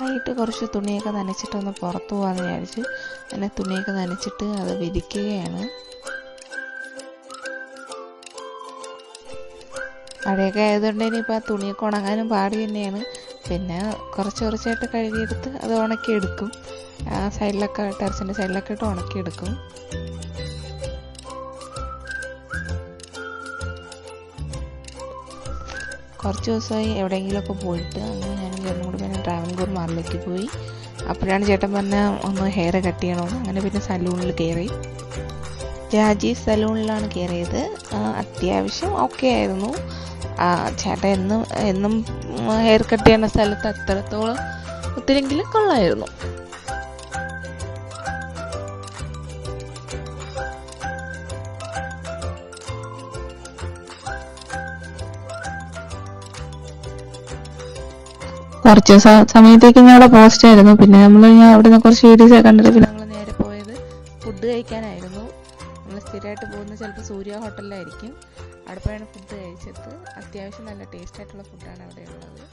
വൈകിട്ട് കുറച്ച് തുണിയൊക്കെ നനച്ചിട്ടൊന്ന് പുറത്ത് പോകാമെന്ന് വിചാരിച്ചു അങ്ങനെ തുണിയൊക്കെ നനച്ചിട്ട് അത് വിരിക്കുകയാണ്. മഴയൊക്കെ ആയതുകൊണ്ട് ഇനിയിപ്പോൾ ആ തുണിയൊക്കെ ഉണങ്ങാനും പാട് തന്നെയാണ്. പിന്നെ കുറച്ച് കുറച്ചായിട്ട് കഴുകിയെടുത്ത് അത് ഉണക്കിയെടുക്കും. ആ സൈഡിലൊക്കെ ടെറസിന്റെ സൈഡിലൊക്കെ ഇട്ട് ഉണക്കിയെടുക്കും. കുറച്ച് ദിവസമായി എവിടെയെങ്കിലുമൊക്കെ പോയിട്ട് അങ്ങനെ ഞാൻ ചേട്ടനും കൂടി പിന്നെ ട്രാവൻകൂർ മാറിലേക്ക് പോയി. അപ്പോഴാണ് ചേട്ടൻ പറഞ്ഞ ഒന്ന് ഹെയർ കട്ട് ചെയ്യണമെന്ന് അങ്ങനെ പിന്നെ സലൂണിൽ കയറി. രാജി സലൂണിലാണ് കയറിയത്. അത്യാവശ്യം ഓക്കെ ആയിരുന്നു. ചേട്ടൻ എന്നും എന്നും ഹെയർ കട്ട് ചെയ്യുന്ന സ്ഥലത്ത് അത്രത്തോളം ഒത്തിരിയെങ്കിലും കൊള്ളായിരുന്നു. കുറച്ച് സമയത്തേക്ക് ഞാൻ അവിടെ പോസ്റ്റ് ആയിരുന്നു. പിന്നെ നമ്മൾ ഞാൻ അവിടെ നിന്ന് കുറച്ച് വീഡിയോസ് കണ്ടിട്ട് പിന്നെ നമ്മൾ നേരെ പോയത് ഫുഡ് കഴിക്കാനായിരുന്നു. നമ്മൾ സ്ഥിരമായിട്ട് പോകുന്നത് ചിലപ്പോൾ സൂര്യ ഹോട്ടലിലായിരിക്കും അവിടെ പോയാണ് ഫുഡ് കഴിച്ചത്. അത്യാവശ്യം നല്ല ടേസ്റ്റ് ആയിട്ടുള്ള ഫുഡാണ് അവിടെ ഉള്ളത്.